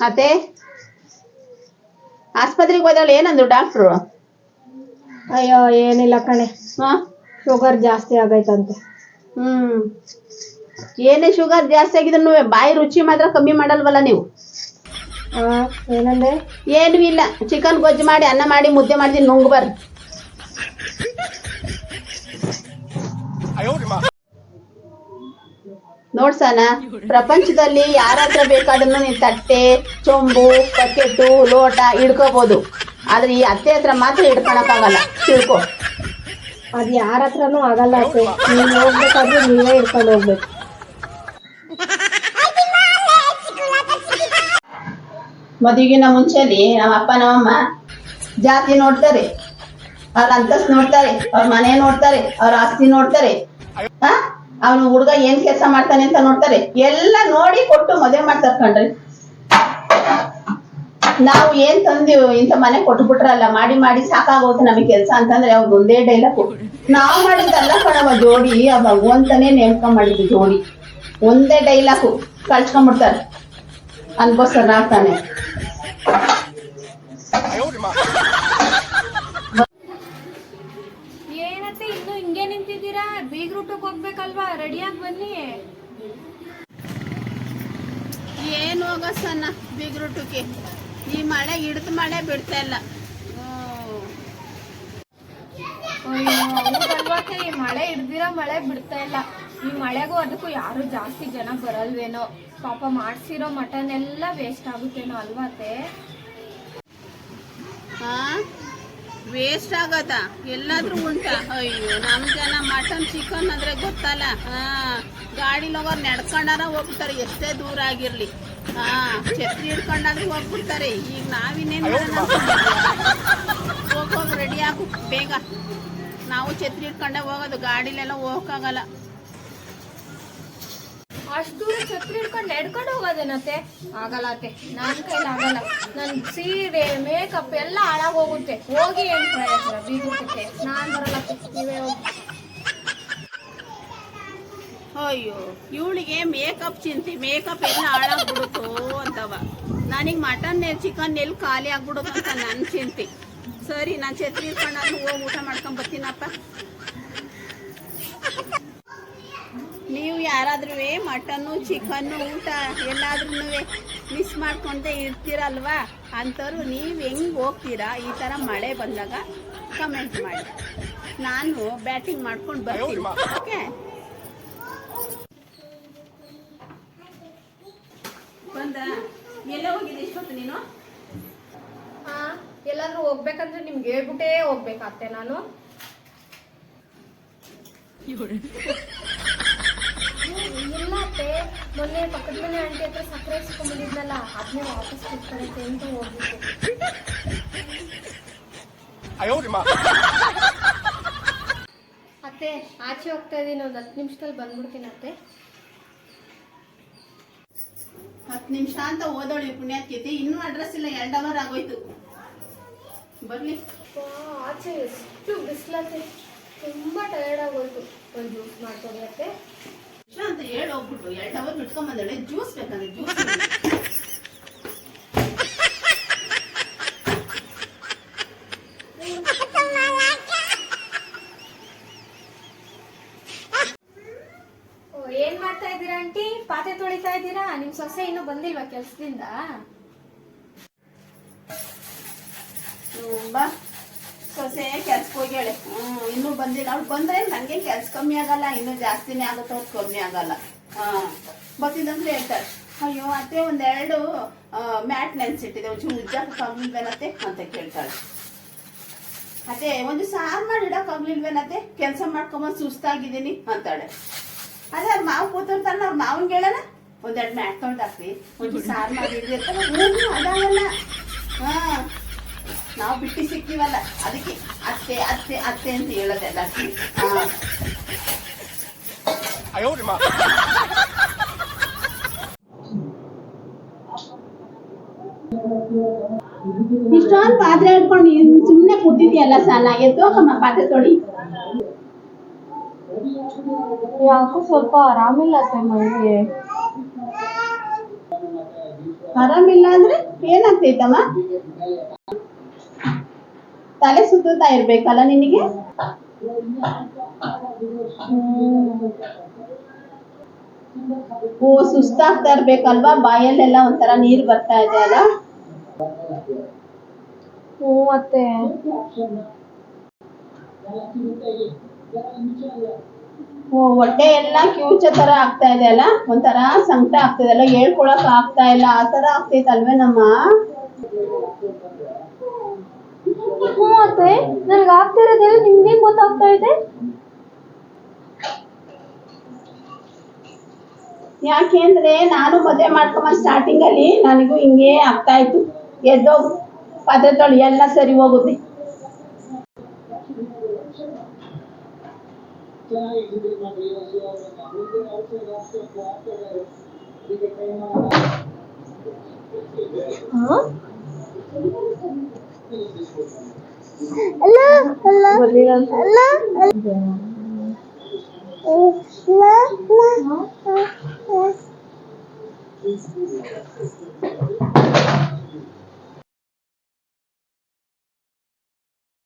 ಅತ್ತೆ ಆಸ್ಪತ್ರೆಗೆ ಹೋದವಳು ಏನಂದ್ರು ಡಾಕ್ಟ್ರು ಅಯ್ಯೋ ಏನಿಲ್ಲ ಕಣೆ. ಹಾ? ಶುಗರ್ ಜಾಸ್ತಿ ಆಗೈತಂತೆ. ಹ್ಮ್. ಏನೇ ಶುಗರ್ ಜಾಸ್ತಿ ಆಗಿದ್ರು ಬಾಯಿ ರುಚಿ ಮಾತ್ರ ಕಮ್ಮಿ ಮಾಡಲ್ವಲ್ಲ ನೀವು? ಆ ಏನಂದೆ? ಏನೂ ಇಲ್ಲ. ಚಿಕನ್ ಗೊಜ್ಜು ಮಾಡಿ ಅನ್ನ ಮಾಡಿ ಮುದ್ದೆ ಮಾಡ್ತೀನಿ ನುಂಗ್ ನೋಡ್ಸನ ಪ್ರಪಂಚದಲ್ಲಿ ಯಾರ ಹತ್ರ ಬೇಕಾದ್ರೂ ನೀನ್ ತಟ್ಟೆ ಚೊಂಬು ಬಕೆಟು ಲೋಟ ಇಡ್ಕೋಬಹುದು ಆದ್ರೆ ಈ ಅತ್ತೆ ಹತ್ರ ಮಾತ್ರ ಹಿಡ್ಕೊಳಕ್ಕಾಗಲ್ಲ. ತಿಳ್ಕೊ. ಅದ್ ಯಾರ ಹತ್ರನೂ ಆಗಲ್ಲ ಅತ್ತೆ. ನೀವ್ ಹೋಗ್ಬೇಕಾದ್ರೆ ನೀವೇ ಹಿಡ್ಕೊಂಡು ಹೋಗ್ಬೇಕು. ಮದುವೆಗಿನ ಮುಂಚೆಲಿ ನಮ್ಮ ಅಪ್ಪ ನಮ್ಮಮ್ಮ ಜಾತಿ ನೋಡ್ತಾರೆ. ಅವ್ರ ಅಂತಸ್ ನೋಡ್ತಾರೆ. ಅವ್ರ ಮನೆ ನೋಡ್ತಾರೆ. ಅವ್ರ ಆಸ್ತಿ ನೋಡ್ತಾರೆ. ಹಾ? ಅವನು ಹುಡುಗ ಏನ್ ಕೆಲಸ ಮಾಡ್ತಾನೆ ಅಂತ ನೋಡ್ತಾರೆ. ಎಲ್ಲ ನೋಡಿ ಕೊಟ್ಟು ಮದುವೆ ಮಾಡ್ತಾರೆ ಕಣ್ರಿ. ನಾವು ಏನ್ ತಂದಿವ್ ಇಂಥ ಮನೆ ಕೊಟ್ಬಿಟ್ರಲ್ಲ, ಮಾಡಿ ಮಾಡಿ ಸಾಕಾಗೋದು ನಮಗೆ ಕೆಲಸ ಅಂತಂದ್ರೆ ಅವ್ರು ಒಂದೇ ಡೈಲಾಗ್ ನಾವು ಮಾಡಿದ್ದಲ್ಲ ಕಣವ ಜೋಡಿ ಆ ಭಗವಂತನೇ ನೇಮಕ ಮಾಡಿದ್ದು ಜೋಡಿ. ಒಂದೇ ಡೈಲಾಗು ಕಳ್ಸ್ಕೊಂಡ್ಬಿಡ್ತಾರೆ. ಅನ್ಕೋಸ್ಕರ ಆಗ್ತಾನೆ. ಹಿಂಗೆ ನಿಂತಿದ್ದೀರಾ? ಬೀಗ್ ರೂಟಕ್ ಹೋಗ್ಬೇಕಲ್ವಾ? ರೆಡಿಯಾಗಿ ಬನ್ನಿ. ಏನು ಬೀಗ್ ರೂಟಕ್ಕೆ? ಈ ಮಳೆ ಹಿಡಿದ ಮಳೆ ಬಿಡ್ತಾ ಇಲ್ಲ. ಈ ಮಳೆ ಹಿಡ್ದಿರೋ ಮಳೆ ಬಿಡ್ತಾ ಇಲ್ಲ. ಈ ಮಳೆಗೂ ಅದಕ್ಕೂ ಯಾರು ಜಾಸ್ತಿ ಜನ ಬರಲ್ವೇನೋ? ಪಾಪ ಮಾಡಿಸಿರೋ ಮಟನ್ ಎಲ್ಲ ವೇಸ್ಟ್ ಆಗುತ್ತೇನೋ ಅಲ್ವಾತೆ ಹಾ ವೇಸ್ಟ್ ಆಗದ ಎಲ್ಲಾದ್ರೂ ಉಂಟಾ? ಅಯ್ಯೋ ನಮ್ ಜನ ಮಟನ್ ಚಿಕನ್ ಅಂದ್ರೆ ಗೊತ್ತಲ್ಲ. ಹಾ ಗಾಡಿಲಿ ಹೋಗೋರು ನಡ್ಕೊಂಡಾರ ಹೋಗ್ಬಿಡ್ತಾರೆ ಎಷ್ಟೇ ದೂರ ಆಗಿರ್ಲಿ. ಹಾ ಛತ್ರಿ ಹಿಡ್ಕೊಂಡಾದ್ರೂ ಹೋಗ್ಬಿಡ್ತಾರೆ. ಈಗ ನಾವಿನ್ನೇನ್ ಹೋಗ್ ಹೋಗ್ ರೆಡಿ ಆಗು ಬೇಗ. ನಾವು ಛತ್ರಿ ಹಿಡ್ಕೊಂಡೆ ಹೋಗೋದು ಗಾಡಿಲೆಲ್ಲ ಹೋಗಕ್ಕಾಗಲ್ಲ. ಅಷ್ಟು ದೂರ ಛತ್ರಿ ಹಿಡ್ಕೊಂಡು ನಡ್ಕೊಂಡು ಹೋಗೋದೇನತ್ತೆ? ಆಗಲ್ಲ ಅತ್ತೆ ನನ್ನ ಕೈಲಿ ಆಗಲ್ಲ. ನನ್ನ ಸೀರೆ ಮೇಕಪ್ ಎಲ್ಲ ಹಾಳಾಗೋಗುತ್ತೆ ಹೋಗಿ ಏನ್ ಪ್ರಯೋಜನ? ಬೀಗ್ ರೂಟಕ್ಕೆ ನಾನ್ ಬರಲ್ಲ. ನೀವೇ ಹೋಗಿ. ಅಯ್ಯೋ, ಇವಳಿಗೆ ಮೇಕಪ್ ಚಿಂತೆ. ಮೇಕಪ್ ಎಲ್ಲ ಹಾಳಾಗ್ಬಿಡುತ್ತೋ ಅಂತವ. ನನಗೆ ಮಟನ್ ಚಿಕನ್ ಎಲ್ಲಿ ಖಾಲಿ ಆಗ್ಬಿಡುತ್ತೋ ಅಂತ ನನ್ನ ಚಿಂತೆ. ಸರಿ, ನಾನು ಛತ್ರಿ ನಾನು ಹೋಗಿ ಊಟ ಮಾಡ್ಕೊಂಡ್ ಬರ್ತೀನಪ್ಪ. ನೀವು ಯಾರಾದ್ರೂ ಮಟನ್ನು ಚಿಕನ್ನು ಊಟ ಎಲ್ಲಾದ್ರೂ ಮಿಸ್ ಮಾಡ್ಕೊಂಡೇ ಇರ್ತೀರಲ್ವಾ? ಅಂಥವ್ರು ನೀವು ಹೆಂಗೆ ಹೋಗ್ತೀರಾ? ಈ ಥರ ಮಳೆ ಬಂದಾಗ ಕಮೆಂಟ್ ಮಾಡಿ. ನಾನು ಬ್ಯಾಟಿಂಗ್ ಮಾಡ್ಕೊಂಡು ಬರ್ತೀನಿ. ಓಕೆ? ಬಂದ? ಎಲ್ಲ ಹೋಗಿದೆ ಇಷ್ಟೊತ್ತು ನೀನು? ಹಾ ಎಲ್ಲಾದ್ರೂ ಹೋಗ್ಬೇಕಂದ್ರೆ ನಿಮ್ಗೆ ಹೇಳ್ಬಿಟ್ಟೇ ಹೋಗ್ಬೇಕಾಗ್ತೆ ನಾನು. ಮೊನ್ನೆ ಪಕ್ಕದ ಮನೆ ಆಂಟಿ ಹತ್ರ ಸಕ್ಕರೆ ಇಸ್ಕೊಂಡಿದ್ನಲ್ಲ ಅದನ್ನೇ ವಾಪಸ್ ಕೊಡ್ತಾರಂತೆ ಅಂತ ಹೋಗ್ಬಿಟ್ಟು ಅತ್ತೆ ಆಚೆ ಹೋಗ್ತಾ ಇದೀನಿ ಒಂದು ಹತ್ತು ನಿಮಿಷದಲ್ಲಿ ಬಂದ್ಬಿಡ್ತೀನಿ ಅತ್ತೆ. ಹತ್ತು ನಿಮಿಷ ಅಂತ ಓದೋಳಿ ಪುಣ್ಯಾತ್ಕೈತಿ ಇನ್ನೂ ಅಡ್ರೆಸ್ ಇಲ್ಲ ಎರಡು ಅವರ್ ಆಗೋಯ್ತು. ಬರ್ಲಿ. ಆಚೆ ಎಷ್ಟು ಬಿಸಿಲತ್ತೆ. ತುಂಬಾ ಟಯರ್ಡ್ ಆಗೋಯ್ತು. ಒಂದು ಜ್ಯೂಸ್ ಮಾಡ್ಕೊಳ್ಳಿ ಅತ್ತೆ. ಅಂತ ಹೇಳಿ ಹೋಗ್ಬಿಟ್ಟು. ಎರಡು ಅವರ್ ಬಿಟ್ಕೊಂಬಂದಳೆ ಜ್ಯೂಸ್ ಬೇಕಂದ್ರೆ ಜ್ಯೂಸ್ ಓ, ಏನ್ ಮಾಡ್ತಾ ಇದ್ದೀರಾ ಆಂಟಿ? ಪಾತ್ರೆ ತೊಳಿತಾ ಇದ್ದೀರಾ? ನಿಮ್ ಸೊಸೆ ಇನ್ನೂ ಬಂದಿಲ್ವಾ ಕೆಲ್ಸದಿಂದ? ಬಾ. ಸೊಸೆ ಕೆಲ್ಸಕ್ಕೆ ಹೋಗ್ಯಾಳೆ. ಹ್ಮ್ ಇನ್ನೂ ಬಂದಿಲ್ಲ. ಅವ್ಳು ಬಂದ್ರೆ ನನಗೆ ಕೆಲ್ಸ ಕಮ್ಮಿ ಆಗಲ್ಲ ಇನ್ನೂ ಜಾಸ್ತಿನೇ ಆಗುತ್ತೆ ಅವ್ರು ಕಮ್ಮಿ ಆಗಲ್ಲ. ಹಾ. ಬರ್ತಿದ್ದಂದ್ರೆ ಹೇಳ್ತಾರೆ. ಅಯ್ಯೋ ಅತ್ತೆ ಒಂದೆರಡು ಮ್ಯಾಟ್ ನೆನ್ಸಿಟ್ಟಿದೆ. ಒಂಚೂರು ಉಜ್ಜಕ್ಕಾಗ್ಲಿಲ್ವೇನತ್ತೆ ಅಂತ ಕೇಳ್ತಾಳೆ. ಅದೇ ಒಂದು ಸಾರು ಮಾಡಿ ಇಡಕ್ಕಾಗ್ಲಿಲ್ವೇನತ್ತೆ ಕೆಲಸ ಮಾಡ್ಕೊಂಬಂದು ಸುಸ್ತಾಗಿದ್ದೀನಿ ಅಂತಾಳೆ. ಅದೇ ಅವ್ರ ಮಾವು ಕೂತಿರ್ತಾರಲ್ಲ ಅವ್ರ ಮಾವನ್ಗೆ ಹೇಳೋಣ. ಒಂದೆರಡು ಮ್ಯಾಟ್ ತೊಗೊಂಡು ಒಂದು ಸಾರು ಮಾಡಿ ಹ್ಞೂ, ಅದಾಗಲ್ಲ. ಹಾ. ನಾವು ಬಿಟ್ಟು ಸಿಕ್ತೀವಲ್ಲ ಅದಕ್ಕೆ ಅತ್ತೆ ಅತ್ತೆ ಅತ್ತೆ ಅಂತ ಹೇಳೋದೆಲ್ಲ. ಇಷ್ಟೊಂದು ಪಾತ್ರೆ ಹಿಡ್ಕೊಂಡು ಸುಮ್ಮನೆ ಕೂತಿದ್ಯಲ್ಲ ಸಾಲ? ಎದ್ದೋಕಮ್ಮ ಪಾತ್ರೆ ತೊಳಿ. ಯಾಕೋ ಸ್ವಲ್ಪ ಆರಾಮಿಲ್ಲ ಅತ್ತೆ ಮೈಗೆ ಆರಾಮಿಲ್ಲ ಅಂದ್ರೆ ಏನಾಗ್ತೈತಮ್ಮ? ತಲೆ ಸುತ್ತುತ್ತಾ ಇರ್ಬೇಕಲ್ಲ ನಿನಗೆ? ಓ ಸುಸ್ತಾಗ್ತಾ ಇರ್ಬೇಕಲ್ವಾ? ಬಾಯಲ್ಲೆಲ್ಲ ಒಂಥರ ನೀರ್ ಬರ್ತಾ ಇದೆ ಅಲ್ಲ? ಹ್ಞೂ ಮತ್ತೆ ಓ ಹೊಟ್ಟೆ ಎಲ್ಲ ಕ್ಯೂಚ ತರ ಆಗ್ತಾ ಇದೆ ಅಲ್ಲ? ಒಂಥರ ಸಂಕಟ ಆಗ್ತಿದೆ ಅಲ್ಲ? ಹೇಳ್ಕೊಳಕ್ ಆಗ್ತಾ ಇಲ್ಲ. ಆ ತರ ಆಗ್ತೈತಲ್ವೇನಮ್ಮ? ಹ್ಞೂ ಆಗುತ್ತೆ ನನಗೆ ಆಗ್ತಾ ಇರೋದೆಲ್ಲ ನಿಮ್ಗೆ ಗೊತ್ತಾಗ್ತಾ ಇದೆ? ಯಾಕೆ ಅಂದ್ರೆ ನಾನು ಮದುವೆ ಮಾಡ್ಕೊಂಬ ಸ್ಟಾರ್ಟಿಂಗ್ ಅಲ್ಲಿ ನನಗೂ ಹಿಂಗೆ ಆಗ್ತಾ ಇತ್ತು. ಎದ್ದೋಗು. ಪದ್ಧತಿಗಳು ಎಲ್ಲ ಸರಿ ಹೋಗುತ್ತೆ. ಹಾ Ala, ala, ala, ala, ala, ala,